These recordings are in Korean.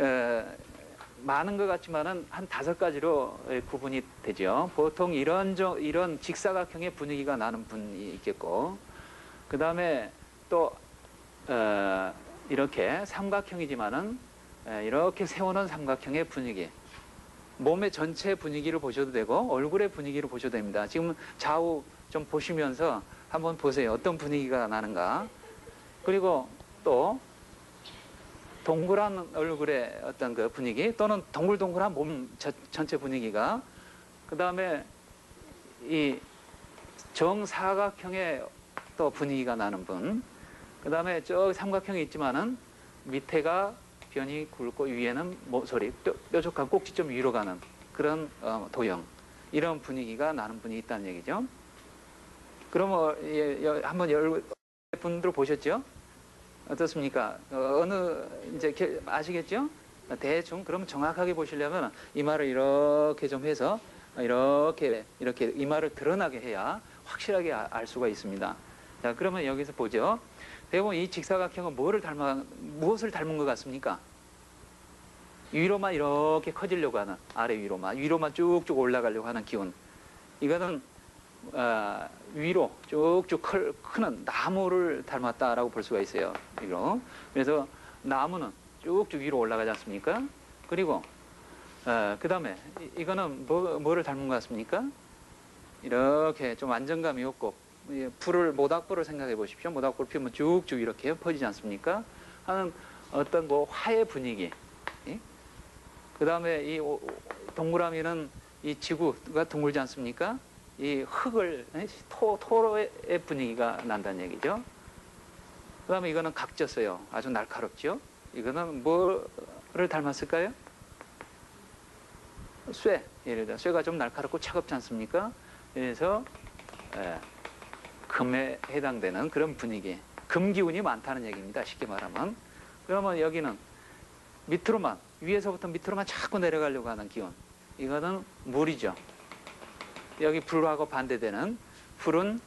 에, 많은 것 같지만은 한 다섯 가지로 에, 구분이 되죠. 보통 이런 저, 이런 직사각형의 분위기가 나는 분이 있겠고, 그 다음에 또 어, 이렇게 삼각형이지만은 에, 이렇게 세워놓은 삼각형의 분위기. 몸의 전체 분위기를 보셔도 되고 얼굴의 분위기를 보셔도 됩니다. 지금 좌우 좀 보시면서 한번 보세요. 어떤 분위기가 나는가. 그리고 또 동그란 얼굴의 어떤 그 분위기 또는 동글동글한 몸 저- 전체 분위기가 그 다음에 이 정사각형의 또 분위기가 나는 분. 그 다음에 저 삼각형이 있지만은 밑에가 변이 굵고 위에는 모서리 뾰, 뾰족한 꼭지 좀 위로 가는 그런 어, 도형 이런 분위기가 나는 분이 있다는 얘기죠. 그러면 예, 여- 한번 열 분들 보셨죠? 어떻습니까? 어, 느 이제 게- 아시겠죠? 대충 그럼 정확하게 보시려면 이마를 이렇게 좀 해서 이렇게 이렇게 이마를 드러나게 해야 확실하게 아- 알 수가 있습니다. 자, 그러면 여기서 보죠. 대부분 이 직사각형은 뭐를 닮아 무엇을 닮은 것 같습니까? 위로만 이렇게 커지려고 하는 아래 위로만 위로만 쭉쭉 올라가려고 하는 기운. 이거는 어, 위로 쭉쭉 클, 크는 나무를 닮았다라고 볼 수가 있어요. 위로. 그래서 나무는 쭉쭉 위로 올라가지 않습니까? 그리고 어, 그 다음에 이거는 뭐, 뭐를 닮은 것 같습니까? 이렇게 좀 안정감이 없고 예, 불을 모닥불을 생각해 보십시오. 모닥불 피우면 쭉쭉 이렇게 퍼지지 않습니까? 하는 어떤 뭐 화의 분위기. 그 다음에 이 오- 동그라미는 이 지구가 둥글지 않습니까? 이 흙을 예, 토, 토로의 분위기가 난다는 얘기죠. 그 다음에 이거는 각졌어요. 아주 날카롭죠. 이거는 뭐를 닮았을까요? 쇠. 예를 들어 쇠가 좀 날카롭고 차갑지 않습니까? 그래서 예, 금에 해당되는 그런 분위기. 금 기운이 많다는 얘기입니다. 쉽게 말하면. 그러면 여기는 밑으로만 위에서부터 밑으로만 자꾸 내려가려고 하는 기운. 이거는 물이죠. 여기 불하고 반대되는 불은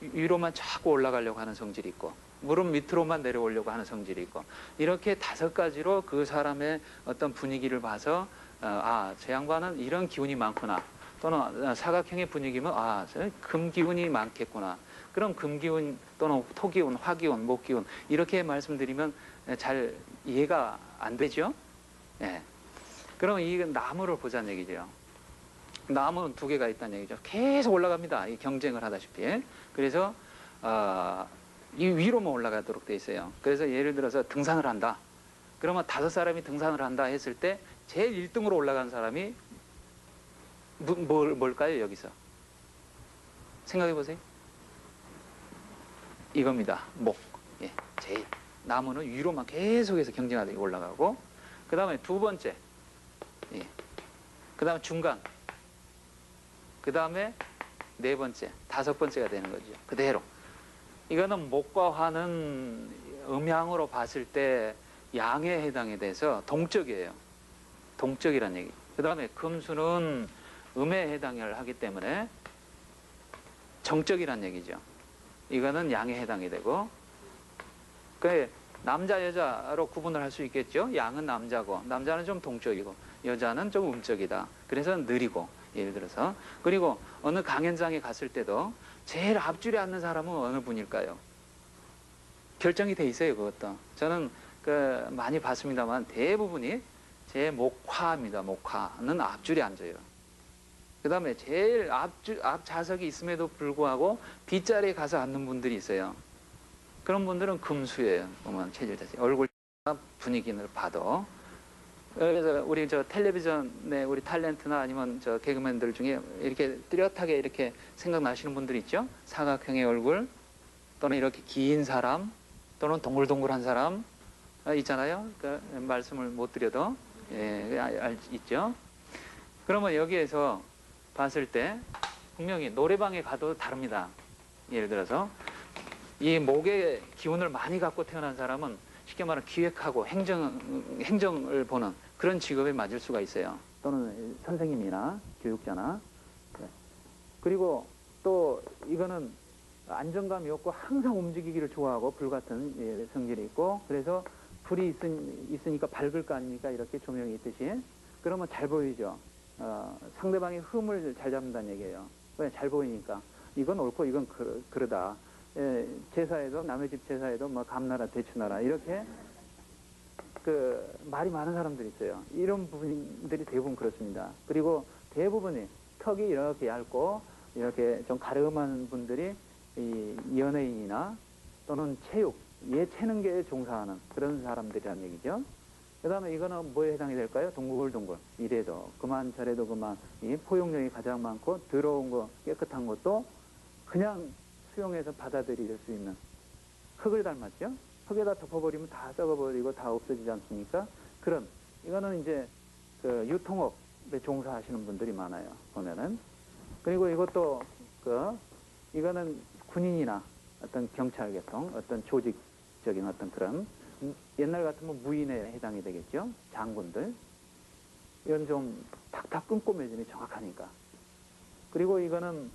위로만 자꾸 올라가려고 하는 성질이 있고 물은 밑으로만 내려오려고 하는 성질이 있고 이렇게 다섯 가지로 그 사람의 어떤 분위기를 봐서 어, 아, 저 양반은 이런 기운이 많구나. 또는 사각형의 분위기면 아, 금 기운이 많겠구나. 그럼 금 기운 또는 토 기운, 화 기운, 목 기운 이렇게 말씀드리면 잘 이해가 안 되죠? 예. 그럼 이 나무를 보자는 얘기죠. 나무는 두 개가 있다는 얘기죠. 계속 올라갑니다. 이 경쟁을 하다시피. 그래서 어, 이 위로만 올라가도록 돼 있어요. 그래서 예를 들어서 등산을 한다. 그러면 다섯 사람이 등산을 한다 했을 때 제일 1등으로 올라간 사람이 뭐, 뭘, 뭘까요 여기서? 생각해 보세요. 이겁니다. 목. 예, 제일. 나무는 위로만 계속해서 경쟁하다 올라가고 그 다음에 두 번째 예. 그 다음에 중간 그 다음에 네 번째 다섯 번째가 되는 거죠. 그대로. 이거는 목과 화는 음양으로 봤을 때 양에 해당이 돼서 동적이에요. 동적이란 얘기. 그 다음에 금수는 음에 해당을 하기 때문에 정적이란 얘기죠. 이거는 양에 해당이 되고. 그 남자 여자로 구분을 할 수 있겠죠. 양은 남자고 남자는 좀 동적이고 여자는 좀 음적이다. 그래서 느리고 예를 들어서 그리고 어느 강연장에 갔을 때도 제일 앞줄에 앉는 사람은 어느 분일까요? 결정이 돼 있어요. 그것도 저는 그 많이 봤습니다만 대부분이 제 목화입니다. 목화는 앞줄에 앉아요. 그 다음에 제일 앞줄, 앞 좌석이 있음에도 불구하고 뒷자리에 가서 앉는 분들이 있어요. 그런 분들은 금수예요. 보면 체질 자체. 얼굴 분위기를 봐도. 그래서 우리 저 텔레비전에 우리 탤런트나 아니면 저 개그맨들 중에 이렇게 뚜렷하게 이렇게 생각나시는 분들 있죠? 사각형의 얼굴 또는 이렇게 긴 사람 또는 동글동글한 사람 아, 있잖아요. 그 말씀을 못 드려도 예, 알, 알- 있죠. 그러면 여기에서 봤을 때 분명히 노래방에 가도 다릅니다. 예를 들어서 이 목의 기운을 많이 갖고 태어난 사람은 쉽게 말하면 기획하고 행정, 행정을 보는 그런 직업에 맞을 수가 있어요. 또는 선생님이나 교육자나. 네. 그리고 또 이거는 안정감이 없고 항상 움직이기를 좋아하고 불같은 예, 성질이 있고 그래서 불이 있으, 있으니까 밝을 거 아닙니까? 이렇게 조명이 있듯이. 그러면 잘 보이죠. 어, 상대방의 흠을 잘 잡는다는 얘기예요. 왜? 잘 보이니까. 이건 옳고 이건 그, 그러다. 예, 제사에도 남의 집 제사에도 뭐 감나라 대추나라 이렇게 그 말이 많은 사람들이 있어요. 이런 분들이 대부분 그렇습니다. 그리고 대부분이 턱이 이렇게 얇고 이렇게 좀 가름한 분들이 이 연예인이나 또는 체육, 예 체능계에 종사하는 그런 사람들이란 얘기죠. 그 다음에 이거는 뭐에 해당이 될까요? 동글동글. 이래도 그만 저래도 그만 이 포용력이 가장 많고 더러운 거 깨끗한 것도 그냥 수용해서 받아들일 수 있는 흙을 닮았죠? 흙에다 덮어버리면 다 썩어버리고 다 없어지지 않습니까? 그런 이거는 이제 그 유통업에 종사하시는 분들이 많아요. 보면은 그리고 이것도 그 이거는 군인이나 어떤 경찰 계통 어떤 조직적인 어떤 그런 음, 옛날 같으면 무인에 해당이 되겠죠. 장군들 이건 좀 탁탁 끈꼬매짐이 정확하니까 그리고 이거는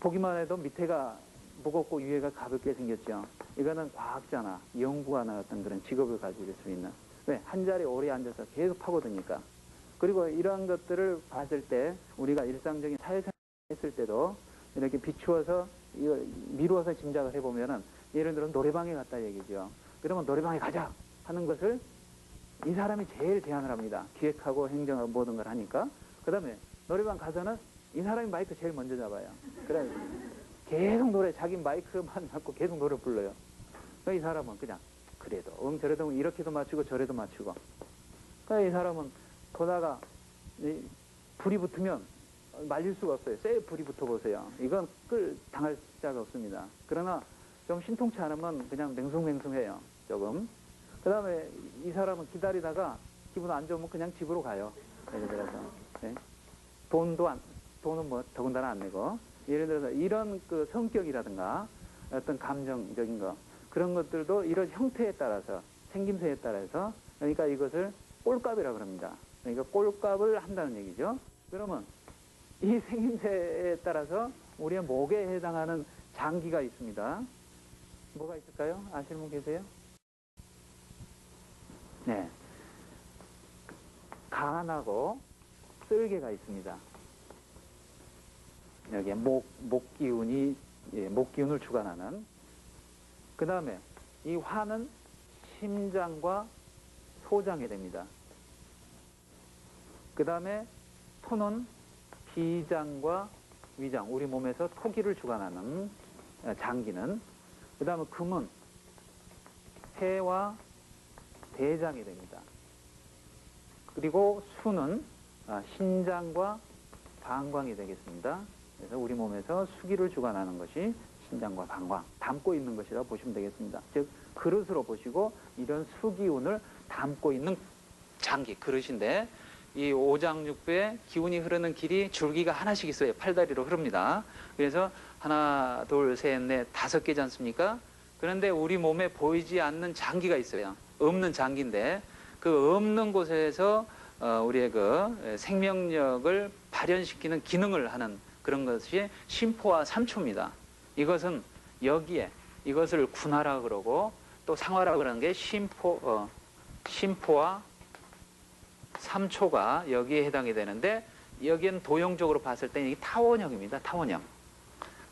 보기만 해도 밑에가 무겁고 위에가 가볍게 생겼죠. 이거는 과학자나 연구하는 어떤 그런 직업을 가질 수 있는 왜? 한 자리에 오래 앉아서 계속 파고드니까 그리고 이러한 것들을 봤을 때 우리가 일상적인 사회생활 했을 때도 이렇게 비추어서 이거 미루어서 짐작을 해보면은 예를 들어 노래방에 갔다 얘기죠. 그러면 노래방에 가자 하는 것을 이 사람이 제일 제안을 합니다. 기획하고 행정하고 모든 걸 하니까. 그 다음에 노래방 가서는 이 사람이 마이크 제일 먼저 잡아요. 그래 계속 노래 자기 마이크만 잡고 계속 노래 불러요. 그이 사람은 그냥 그래도 응 저래도 이렇게도 맞추고 저래도 맞추고. 그이 사람은 보다가 이 불이 붙으면 말릴 수가 없어요. 쎄 불이 붙어 보세요. 이건 끌 당할 자가 없습니다. 그러나 좀 신통치 않으면 그냥 맹숭맹숭해요. 조금. 그 다음에 이 사람은 기다리다가 기분 안 좋으면 그냥 집으로 가요. 예를 들어서. 네. 돈도 안, 돈은 뭐 더군다나 안 내고. 예를 들어서 이런 그 성격이라든가 어떤 감정적인 거 그런 것들도 이런 형태에 따라서 생김새에 따라서 그러니까 이것을 꼴값이라 그럽니다. 그러니까 꼴값을 한다는 얘기죠. 그러면 이 생김새에 따라서 우리의 목에 해당하는 장기가 있습니다. 뭐가 있을까요? 아시는 분 계세요? 네. 간하고 쓸개가 있습니다. 여기에 목, 목 기운이, 예, 목 기운을 주관하는. 그 다음에 이 화는 심장과 소장이 됩니다. 그 다음에 토는 비장과 위장, 우리 몸에서 토기를 주관하는 어, 장기는. 그 다음에 금은 폐와 대장이 됩니다. 그리고 수는 아, 신장과 방광이 되겠습니다. 그래서 우리 몸에서 수기를 주관하는 것이 신장과 방광, 담고 있는 것이라 고 보시면 되겠습니다. 즉 그릇으로 보시고 이런 수기운을 담고 있는 장기 그릇인데 이 오장육부에 기운이 흐르는 길이 줄기가 하나씩 있어요. 팔다리로 흐릅니다. 그래서 하나, 둘, 셋, 넷, 다섯 개지 않습니까? 그런데 우리 몸에 보이지 않는 장기가 있어요. 없는 장기인데 그 없는 곳에서 어, 우리의 그 생명력을 발현시키는 기능을 하는 그런 것이 심포와 삼초입니다. 이것은 여기에 이것을 군화라 그러고 또 상화라 그러는 게 심포 어, 심포와 삼초가 여기에 해당이 되는데 여기는 도형적으로 봤을 때 이게 타원형입니다. 타원형.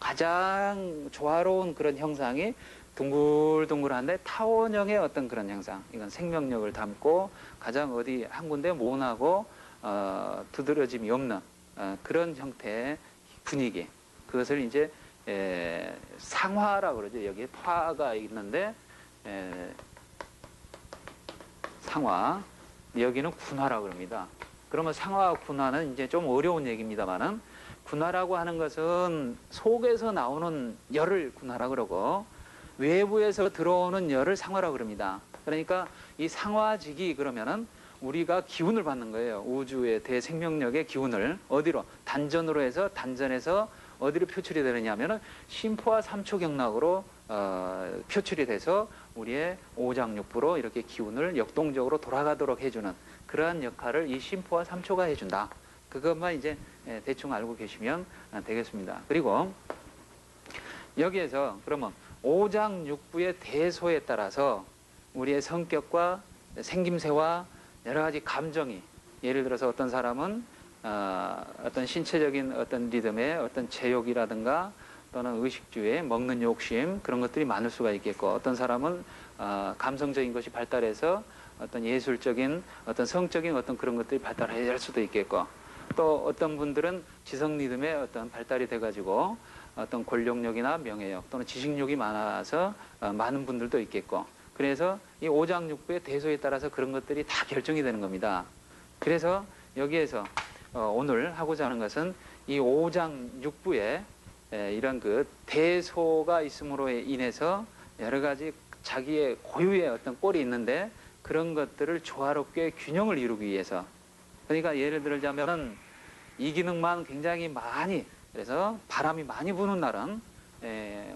가장 조화로운 그런 형상이 둥글둥글한데 타원형의 어떤 그런 형상. 이건 생명력을 담고 가장 어디 한 군데 모나고 어, 두드러짐이 없는 어, 그런 형태의 분위기. 그것을 이제 에, 상화라 그러죠. 여기에 화가 있는데 에, 상화. 여기는 군화라 그럽니다. 그러면 상화와 군화는 이제 좀 어려운 얘기입니다만은 군화라고 하는 것은 속에서 나오는 열을 군화라 그러고 외부에서 들어오는 열을 상화라 그럽니다. 그러니까 이 상화직이 그러면은 우리가 기운을 받는 거예요. 우주의 대생명력의 기운을 어디로 단전으로 해서 단전에서 어디로 표출이 되느냐면은 심포와 삼초 경락으로 어, 표출이 돼서 우리의 오장육부로 이렇게 기운을 역동적으로 돌아가도록 해주는 그러한 역할을 이 심포와 삼초가 해준다. 그것만 이제 예, 대충 알고 계시면 아, 되겠습니다. 그리고 여기에서 그러면 오장육부의 대소에 따라서 우리의 성격과 생김새와 여러 가지 감정이 예를 들어서 어떤 사람은 어, 어떤 신체적인 어떤 리듬의 어떤 제욕이라든가 또는 의식주의 먹는 욕심 그런 것들이 많을 수가 있겠고 어떤 사람은 어, 감성적인 것이 발달해서 어떤 예술적인 어떤 성적인 어떤 그런 것들이 발달할 수도 있겠고 또 어떤 분들은 지성 리듬의 어떤 발달이 돼가지고 어떤 권력욕이나 명예욕 또는 지식욕이 많아서 어, 많은 분들도 있겠고 그래서 이 오장육부의 대소에 따라서 그런 것들이 다 결정이 되는 겁니다. 그래서 여기에서 어, 오늘 하고자 하는 것은 이 오장육부에 에, 이런 그 대소가 있음으로 인해서 여러 가지 자기의 고유의 어떤 꼴이 있는데 그런 것들을 조화롭게 균형을 이루기 위해서 그러니까 예를 들자면은 이 기능만 굉장히 많이 그래서 바람이 많이 부는 날은 에,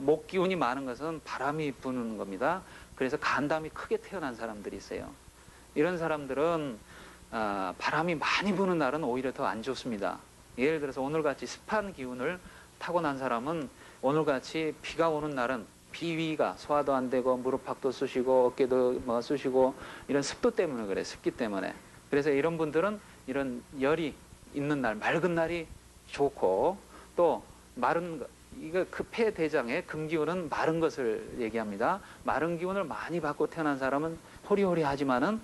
목 기운이 많은 것은 바람이 부는 겁니다. 그래서 간담이 크게 태어난 사람들이 있어요. 이런 사람들은 아, 바람이 많이 부는 날은 오히려 더 안 좋습니다. 예를 들어서 오늘같이 습한 기운을 타고난 사람은 오늘같이 비가 오는 날은 비위가 소화도 안 되고 무릎팍도 쑤시고 어깨도 뭐 쑤시고 이런 습도 때문에 그래 습기 때문에 그래서 이런 분들은 이런 열이 있는 날 맑은 날이 좋고 또 마른 거 이거 급해 대장의 금기운은 마른 것을 얘기합니다. 마른 기운을 많이 받고 태어난 사람은 호리호리하지만은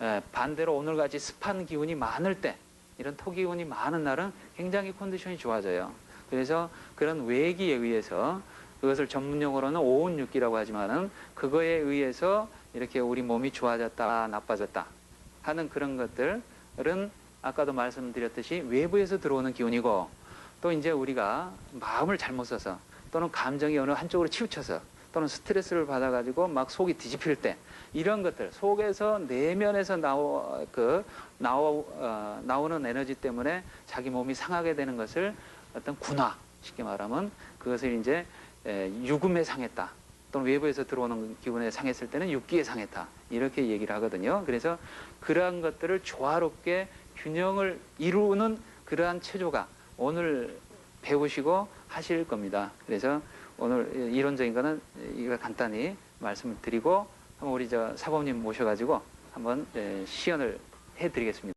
에, 반대로 오늘같이 습한 기운이 많을 때 이런 토기운이 많은 날은 굉장히 컨디션이 좋아져요. 그래서 그런 외기에 의해서 그것을 전문용어로는 오운육기라고 하지만은 그거에 의해서 이렇게 우리 몸이 좋아졌다 나빠졌다 하는 그런 것들은 아까도 말씀드렸듯이 외부에서 들어오는 기운이고 또 이제 우리가 마음을 잘못 써서 또는 감정이 어느 한쪽으로 치우쳐서 또는 스트레스를 받아가지고 막 속이 뒤집힐 때 이런 것들 속에서 내면에서 나오 그 나오 어, 나오는 에너지 때문에 자기 몸이 상하게 되는 것을 어떤 군화 쉽게 말하면 그것을 이제 에, 유금에 상했다 또는 외부에서 들어오는 기운에 상했을 때는 육기에 상했다 이렇게 얘기를 하거든요. 그래서 그러한 것들을 조화롭게 균형을 이루는 그러한 체조가 오늘 배우시고 하실 겁니다. 그래서 오늘 이론적인 거는 이거 간단히 말씀을 드리고 한번 우리 저 사범님 모셔가지고 한번 에, 시연을 해드리겠습니다.